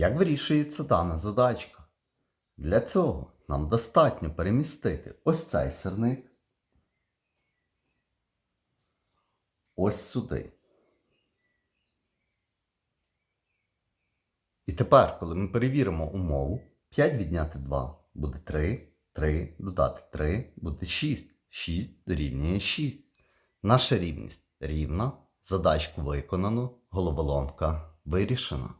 Як вирішується дана задачка? Для цього нам достатньо перемістити ось цей сирник ось сюди. І тепер, коли ми перевіримо умову, 5 відняти 2 буде 3, 3 додати 3 буде 6. 6 дорівнює 6. Наша рівність рівна, задачку виконано, головоломка вирішена.